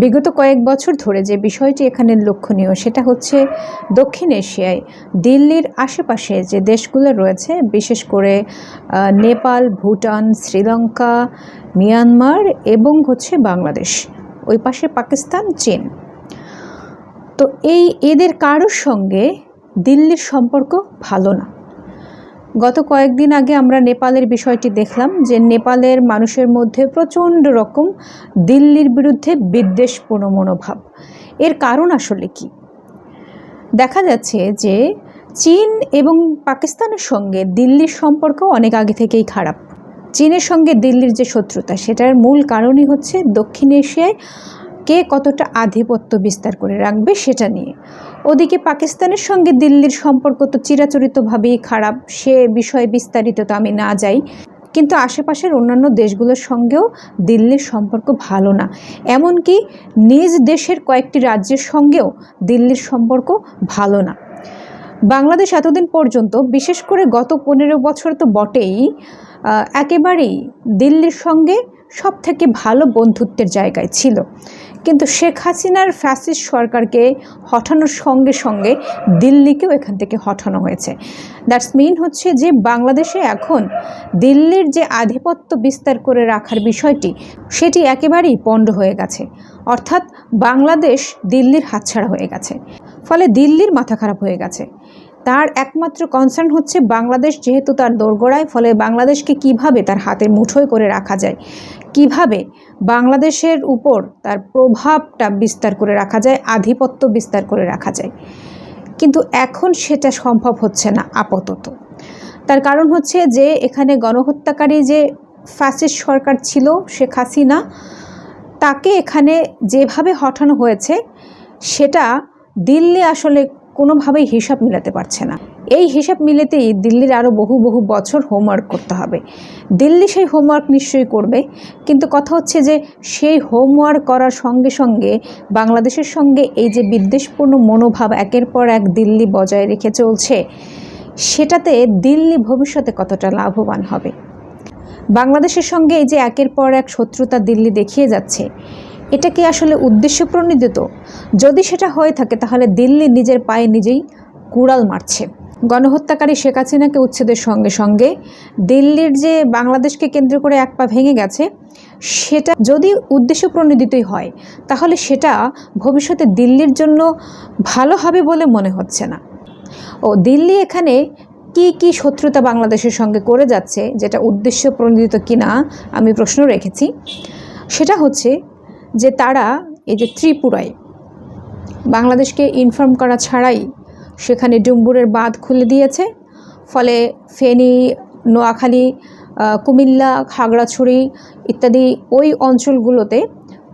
বিগত কয়েক বছর ধরে যে বিষয়টি এখানে লক্ষণীয়, সেটা হচ্ছে দক্ষিণ এশিয়ায়, দিল্লির আশেপাশে যে দেশগুলো রয়েছে, বিশেষ করে নেপাল, ভুটান, শ্রীলঙ্কা, মিয়ানমার এবং হচ্ছে বাংলাদেশ, ওই পাশে পাকিস্তান, চীন। তো এই এদের কারোর সঙ্গে দিল্লির সম্পর্ক ভালো না। গত কয়েকদিন আগে আমরা নেপালের বিষয়টি দেখলাম যে নেপালের মানুষের মধ্যে প্রচণ্ড রকম দিল্লির বিরুদ্ধে বিদ্বেষপূর্ণ মনোভাব। এর কারণ আসলে কি? দেখা যাচ্ছে যে চীন এবং পাকিস্তানের সঙ্গে দিল্লির সম্পর্ক অনেক আগে থেকেই খারাপ। চীনের সঙ্গে দিল্লির যে শত্রুতা, সেটার মূল কারণই হচ্ছে দক্ষিণ এশিয়ায় কে কতটা আধিপত্য বিস্তার করে রাখবে সেটা নিয়ে। ওদিকে পাকিস্তানের সঙ্গে দিল্লির সম্পর্ক তো চিরাচরিতভাবেই খারাপ। সে বিষয়ে বিস্তারিত তো আমি না যাই। কিন্তু আশেপাশের অন্যান্য দেশগুলোর সঙ্গেও দিল্লির সম্পর্ক ভালো না। এমনকি নিজ দেশের কয়েকটি রাজ্যের সঙ্গেও দিল্লির সম্পর্ক ভালো না। বাংলাদেশ এতদিন পর্যন্ত, বিশেষ করে গত পনেরো বছর তো বটেই একেবারেই দিল্লির সঙ্গে সব থেকে ভালো বন্ধুত্বের জায়গায় ছিল। কিন্তু শেখ হাসিনার ফ্যাসিস্ট সরকারকে হঠানোর সঙ্গে সঙ্গে দিল্লিকেও এখান থেকে হঠানো হয়েছে। দ্যাটস মিন হচ্ছে যে বাংলাদেশে এখন দিল্লির যে আধিপত্য বিস্তার করে রাখার বিষয়টি, সেটি একেবারেই পণ্ড হয়ে গেছে। অর্থাৎ বাংলাদেশ দিল্লির হাতছাড়া হয়ে গেছে। ফলে দিল্লির মাথা খারাপ হয়ে গেছে। তার একমাত্র কনসার্ন হচ্ছে বাংলাদেশ, যেহেতু তার দোরগোড়ায়, ফলে বাংলাদেশকে কীভাবে তার হাতের মুঠোয় করে রাখা যায়? কীভাবে বাংলাদেশের উপর তার প্রভাবটা বিস্তার করে রাখা যায়, আধিপত্য বিস্তার করে রাখা যায়? কিন্তু এখন সেটা সম্ভব হচ্ছে না, আপাতত। তার কারণ হচ্ছে যে, এখানে গণহত্যাকারী যে ফ্যাসিস্ট সরকার ছিল, শেখ হাসিনা, তাকে এখানে যেভাবে হঠানো হয়েছে, সেটা দিল্লি আসলে কোনোভাবেই হিসাব মিলাতে পারছে না। এই হিসাব মিলেতেই দিল্লির আরও বহু বহু বছর হোমওয়ার্ক করতে হবে। দিল্লি সেই হোমওয়ার্ক নিশ্চয়ই করবে, কিন্তু কথা হচ্ছে যে সেই হোমওয়ার্ক করার সঙ্গে সঙ্গে বাংলাদেশের সঙ্গে এই যে বিদ্বেষপূর্ণ মনোভাব একের পর এক দিল্লি বজায় রেখে চলছে, সেটাতে দিল্লি ভবিষ্যতে কতটা লাভবান হবে? বাংলাদেশের সঙ্গে এই যে একের পর এক শত্রুতা দিল্লি দেখিয়ে যাচ্ছে এটা কি আসলে উদ্দেশ্য প্রণোদিত? যদি সেটা হয়ে থাকে, তাহলে দিল্লি নিজের পায়ে নিজেই কুড়াল মারছে। গণহত্যাকারী শেখ হাসিনাকে উচ্ছেদের সঙ্গে সঙ্গে দিল্লির যে বাংলাদেশকে কেন্দ্র করে এক পা ভেঙে গেছে, সেটা যদি উদ্দেশ্য প্রণোদিতই হয়, তাহলে সেটা ভবিষ্যতে দিল্লির জন্য ভালো হবে বলে মনে হচ্ছে না। ও দিল্লি এখানে কি কি শত্রুতা বাংলাদেশের সঙ্গে করে যাচ্ছে, যেটা উদ্দেশ্য প্রণোদিত কিনা আমি প্রশ্ন রেখেছি, সেটা হচ্ছে যে তারা, এই যে ত্রিপুরায়, বাংলাদেশকে ইনফর্ম করা ছাড়াই সেখানে ডুম্বুরের বাঁধ খুলে দিয়েছে। ফলে ফেনী, নোয়াখালী কুমিল্লা, খাগড়াছড়ি ইত্যাদি ওই অঞ্চলগুলোতে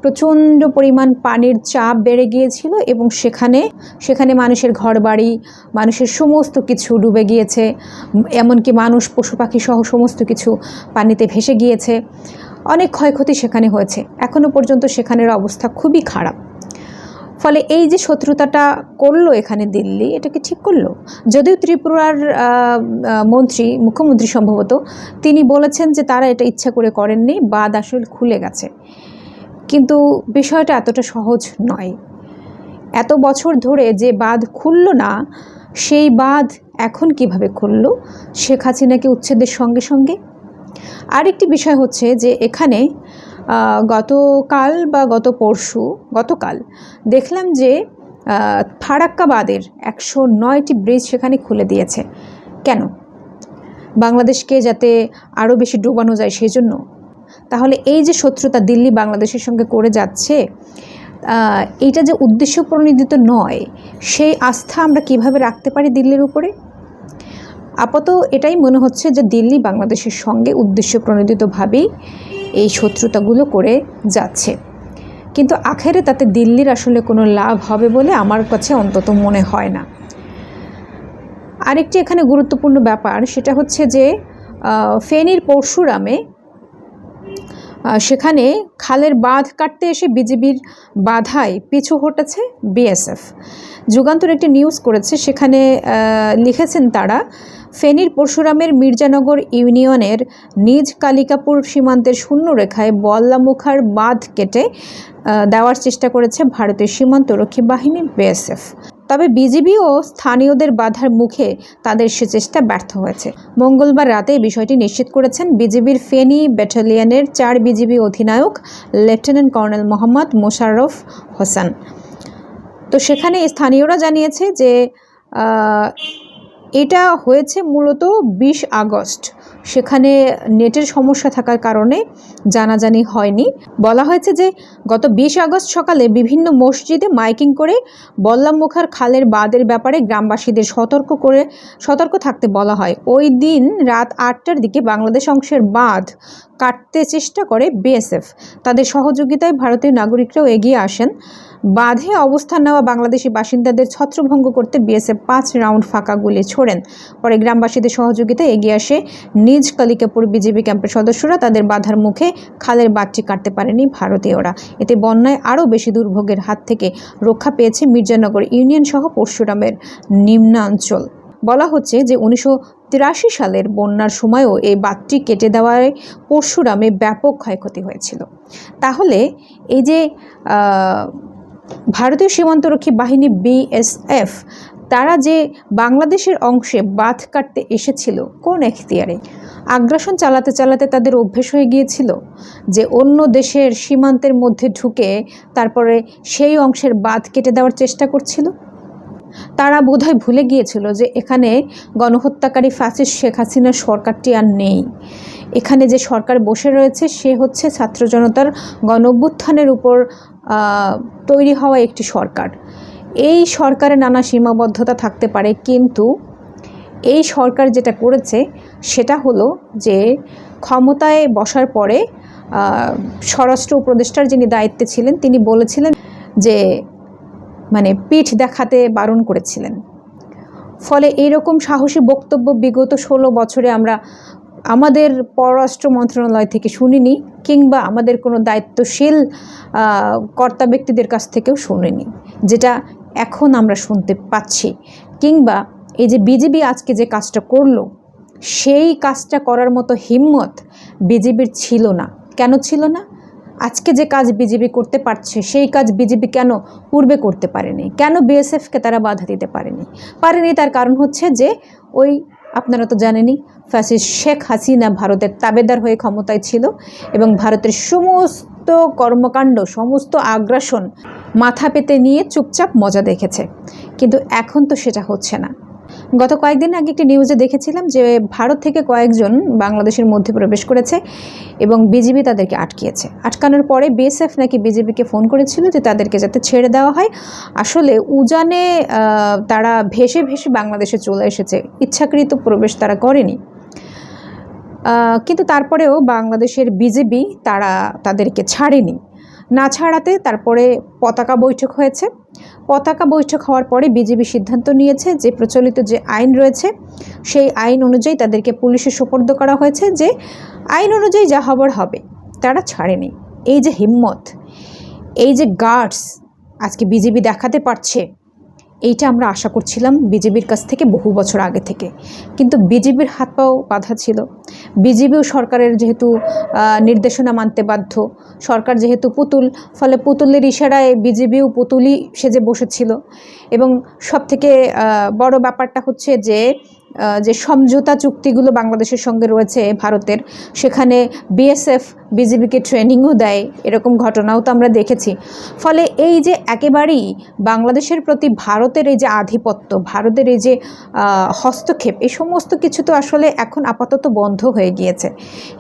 প্রচণ্ড পরিমাণ পানির চাপ বেড়ে গিয়েছিল এবং সেখানে সেখানে মানুষের ঘরবাড়ি, মানুষের সমস্ত কিছু ডুবে গিয়েছে। এমনকি মানুষ, পশু পাখি সহ সমস্ত কিছু পানিতে ভেসে গিয়েছে। অনেক ক্ষয়ক্ষতি সেখানে হয়েছে। এখনও পর্যন্ত সেখানের অবস্থা খুবই খারাপ। ফলে এই যে শত্রুতাটা করল এখানে দিল্লি এটাকে ঠিক করল? যদিও ত্রিপুরার মন্ত্রী, মুখ্যমন্ত্রী সম্ভবত, তিনি বলেছেন যে তারা এটা ইচ্ছা করে করেননি বাদ আসলে খুলে গেছে। কিন্তু বিষয়টা এতটা সহজ নয়। এত বছর ধরে যে বাঁধ খুলল না, সেই বাঁধ এখন কীভাবে খুলল? শেখ হাসিনাকে উচ্ছেদের সঙ্গে সঙ্গে আরেকটি বিষয় হচ্ছে যে এখানে গতকাল বা গত পরশু, গতকাল দেখলাম যে ফারাক্কাবাদের একশো নয়টি ব্রিজ সেখানে খুলে দিয়েছে। কেন? বাংলাদেশকে যাতে আরও বেশি ডুবানো যায় সেই জন্য তাহলে এই যে শত্রুতা দিল্লি বাংলাদেশের সঙ্গে করে যাচ্ছে এইটা যে উদ্দেশ্য প্রণোদিত নয়, সেই আস্থা আমরা কীভাবে রাখতে পারি দিল্লির উপরে? আপাতত এটাই মনে হচ্ছে যে দিল্লি বাংলাদেশের সঙ্গে উদ্দেশ্য প্রণোদিতভাবেই এই শত্রুতাগুলো করে যাচ্ছে। কিন্তু আখেরে তাতে দিল্লির আসলে কোনো লাভ হবে বলে আমার কাছে অন্তত মনে হয় না। আরেকটি এখানে গুরুত্বপূর্ণ ব্যাপার, সেটা হচ্ছে যে ফেনীর পরশুরামে সেখানে খালের বাঁধ কাটতে এসে বিজিবির বাধায় পিছু হটেছে বিএসএফ। যুগান্তর একটি নিউজ করেছে, সেখানে লিখেছেন তারা, ফেনীর পরশুরামের মির্জানগর ইউনিয়নের নিজ কালিকাপুর সীমান্তের শূন্যরেখায় বল্লামুখার বাঁধ কেটে দেওয়ার চেষ্টা করেছে ভারতীয় সীমান্তরক্ষী বাহিনী বিএসএফ। তবে বিজিবি ও স্থানীয়দের বাধার মুখে তাদের সে চেষ্টা ব্যর্থ হয়েছে। মঙ্গলবার রাতে বিষয়টি নিশ্চিত করেছেন বিজিবির ফেনী ব্যাটালিয়নের চার বিজিবি অধিনায়ক, লেফটেন্যান্ট কর্নেল মোহাম্মদ মোশাররফ হোসেন। তো সেখানে স্থানীয়রা জানিয়েছে যে এটা হয়েছে মূলত বিশ আগস্ট। সেখানে নেটের সমস্যা থাকার কারণে জানাজানি হয়নি। বলা হয়েছে যে, গত বিশ আগস্ট সকালে বিভিন্ন মসজিদে মাইকিং করে বল্লামুখার খালের বাঁধের ব্যাপারে গ্রামবাসীদের সতর্ক করে, সতর্ক থাকতে বলা হয়। ওই দিন রাত আটটার দিকে বাংলাদেশ অংশের বাঁধ কাটতে চেষ্টা করে বিএসএফ। তাদের সহযোগিতায় ভারতীয় নাগরিকরাও এগিয়ে আসেন। বাঁধে অবস্থান নেওয়া বাংলাদেশি বাসিন্দাদের ছত্রভঙ্গ করতে বিএসএফ পাঁচ রাউন্ড ফাঁকা গুলি ছোড়েন। পরে গ্রামবাসীদের সহযোগিতায় এগিয়ে আসে নিজ কালিকাপুর বিজেপি ক্যাম্পের সদস্যরা। তাদের বাধার মুখে খালের বাঁধটি কাটতে পারেনি ভারতীয়রা। এতে বন্যায় আরও বেশি দুর্ভোগের হাত থেকে রক্ষা পেয়েছে মির্জানগর ইউনিয়ন সহ পরশুরামের নিম্নাঞ্চল। বলা হচ্ছে যে উনিশশো তিরাশি সালের বন্যার সময়ও এই বাঁধটি কেটে দেওয়ায় পরশুরামে ব্যাপক ক্ষয়ক্ষতি হয়েছিল। তাহলে এই যে ভারতীয় সীমান্তরক্ষী বাহিনী বিএসএফ তারা যে বাংলাদেশের অংশে বাঁধ কাটতে এসেছিল, কোন এখতিয়ারে? আগ্রাসন চালাতে চালাতে তাদের অভ্যেস হয়ে গিয়েছিল যে অন্য দেশের সীমান্তের মধ্যে ঢুকে তারপরে সেই অংশের বাঁধ কেটে দেওয়ার চেষ্টা করছিল। তারা বোধহয় ভুলে গিয়েছিল যে এখানে গণহত্যাকারী ফ্যাসিস্ট শেখ হাসিনার সরকারটি আর নেই। এখানে যে সরকার বসে রয়েছে, সে হচ্ছে ছাত্র জনতার গণভ্যুত্থানের উপর তৈরি হওয়া একটি সরকার। এই সরকারে নানা সীমাবদ্ধতা থাকতে পারে, কিন্তু এই সরকার যেটা করেছে, সেটা হলো যে ক্ষমতায় বসার পরে স্বরাষ্ট্র উপদেষ্টার যিনি দায়িত্বে ছিলেন, তিনি বলেছিলেন যে মানে পিঠ দেখাতে বারণ করেছিলেন। ফলে এইরকম সাহসী বক্তব্য বিগত ষোলো বছরে আমরা আমাদের পররাষ্ট্র মন্ত্রণালয় থেকে শুনিনি কিংবা আমাদের কোনো দায়িত্বশীল কর্তা ব্যক্তিদের কাছ থেকেও শুনিনি, যেটা এখন আমরা শুনতে পাচ্ছি। কিংবা এই যে বিজেপি আজকে যে কাজটা করল, সেই কাজটা করার মতো হিম্মত বিজেপির ছিল না। কেন ছিল না? আজকে যে কাজ বিজেপি করতে পারছে, সেই কাজ বিজেপি কেন পূর্বে করতে পারেনি? কেন বিএসএফকে তারা বাধা দিতে পারেনি? পারেনি তার কারণ হচ্ছে যে ওই আপনারা তো জানেনই ফ্যাসিস্ট শেখ হাসিনা ভারতের তাবেদার হয়ে ক্ষমতায় ছিল এবং ভারতের সমস্ত কর্মকাণ্ড, সমস্ত আগ্রাসন মাথা পেতে নিয়ে চুপচাপ মজা দেখেছে। কিন্তু এখন তো সেটা হচ্ছে না। গত কয়েকদিন আগে একটি নিউজে দেখেছিলাম যে ভারত থেকে কয়েকজন বাংলাদেশের মধ্যে প্রবেশ করেছে এবং বিজিবি তাদেরকে আটকিয়েছে। আটকানোর পরে বিএসএফ নাকি বিজেপিকে ফোন করেছিল যে তাদেরকে যাতে ছেড়ে দেওয়া হয়। আসলে উজানে তারা ভেসে ভেসে বাংলাদেশে চলে এসেছে। ইচ্ছাকৃত প্রবেশ তারা করেনি। কিন্তু তারপরেও বাংলাদেশের বিজেপি তারা তাদেরকে ছাড়েনি। না ছাড়াতে তারপরে পতাকা বৈঠক হয়েছে। পতাকা বৈঠক হওয়ার পরে বিজেপি সিদ্ধান্ত নিয়েছে যে প্রচলিত যে আইন রয়েছে, সেই আইন অনুযায়ী তাদেরকে পুলিশে সোপর্দ করা হয়েছে যে আইন অনুযায়ী যা হবার হবে, তারা ছাড়েনি। এই যে হিম্মত, এই যে গার্ডস আজকে বিজেপি দেখাতে পারছে এইটা আমরা আশা করছিলাম বিজেপির কাছ থেকে বহু বছর আগে থেকে। কিন্তু বিজেপির হাত পাও বাধা ছিল। বিজেপিও সরকারের যেহেতু নির্দেশনা মানতে বাধ্য, সরকার যেহেতু পুতুল, ফলে পুতুলের ইশারায় বিজেপিও পুতুলই সেজে বসেছিল। এবং সবথেকে বড় ব্যাপারটা হচ্ছে যে যে সমঝোতা চুক্তিগুলো বাংলাদেশের সঙ্গে রয়েছে ভারতের, সেখানে বিএসএফ বিজেপিকে ট্রেনিংও দেয়, এরকম ঘটনাও তো আমরা দেখেছি। ফলে এই যে একেবারেই বাংলাদেশের প্রতি ভারতের এই যে আধিপত্য, ভারতের এই যে হস্তক্ষেপ, এই সমস্ত কিছু তো আসলে এখন আপাতত বন্ধ হয়ে গিয়েছে।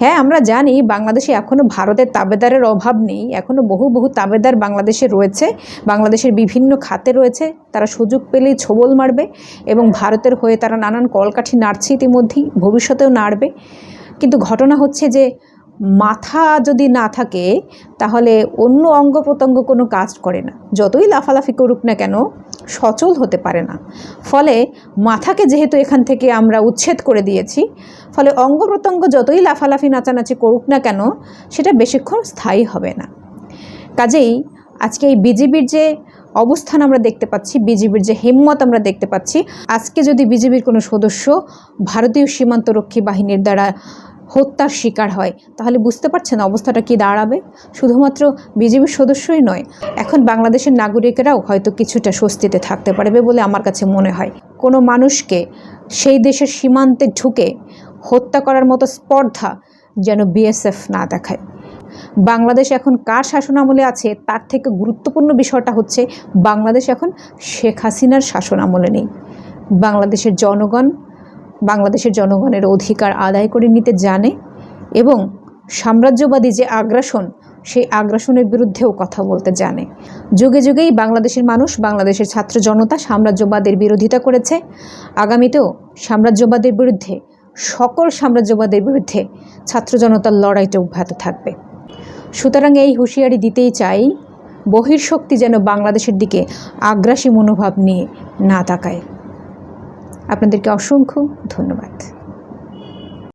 হ্যাঁ আমরা জানি বাংলাদেশে এখনও ভারতের তাবেদারের অভাব নেই এখনও বহু বহু তাবেদার বাংলাদেশে রয়েছে, বাংলাদেশের বিভিন্ন খাতে রয়েছে তারা সুযোগ পেলেই ছোবল মারবে এবং ভারতের হয়ে তারা নানান কলকাঠি নাড়ছে ইতিমধ্যেই, ভবিষ্যতেও নাড়বে। কিন্তু ঘটনা হচ্ছে যে, মাথা যদি না থাকে, তাহলে অন্য অঙ্গ প্রত্যঙ্গ কোনো কাজ করে না। যতই লাফালাফি করুক না কেন, সচল হতে পারে না। ফলে মাথাকে যেহেতু এখান থেকে আমরা উচ্ছেদ করে দিয়েছি, ফলে অঙ্গ প্রত্যঙ্গ যতই লাফালাফি নাচানাচি করুক না কেন, সেটা বেশিক্ষণ স্থায়ী হবে না। কাজেই আজকে এই বিজিবির যে অবস্থান আমরা দেখতে পাচ্ছি, বিজিবির যে হিম্মত আমরা দেখতে পাচ্ছি। আজকে যদি বিজিবির কোনো সদস্য ভারতীয় সীমান্তরক্ষী বাহিনীর দ্বারা হত্যার শিকার হয়, তাহলে বুঝতে পারছেন অবস্থাটা কি দাঁড়াবে? শুধুমাত্র বিজেপির সদস্যই নয়, এখন বাংলাদেশের নাগরিকেরাও হয়তো কিছুটা স্বস্তিতে থাকতে পারবে বলে আমার কাছে মনে হয়। কোনো মানুষকে সেই দেশের সীমান্তে ঢুকে হত্যা করার মতো স্পর্ধা যেন বিএসএফ না দেখায়। বাংলাদেশ এখন কার শাসন আমলে আছে, তার থেকে গুরুত্বপূর্ণ বিষয়টা হচ্ছে বাংলাদেশ এখন শেখ হাসিনার শাসন আমলে নেই। বাংলাদেশের জনগণ, বাংলাদেশের জনগণের অধিকার আদায় করে নিতে জানে এবং সাম্রাজ্যবাদী যে আগ্রাসন, সেই আগ্রাসনের বিরুদ্ধেও কথা বলতে জানে। যুগে যুগেই বাংলাদেশের মানুষ, বাংলাদেশের ছাত্র জনতা সাম্রাজ্যবাদের বিরোধিতা করেছে। আগামীতেও সাম্রাজ্যবাদের বিরুদ্ধে, সকল সাম্রাজ্যবাদের বিরুদ্ধে ছাত্র জনতার লড়াইটা অব্যাহত থাকবে। সুতরাং এই হুঁশিয়ারি দিতেই চাই বহির্শক্তি যেন বাংলাদেশের দিকে আগ্রাসী মনোভাব নিয়ে না তাকায়। আপনাদেরকে অসংখ্য ধন্যবাদ।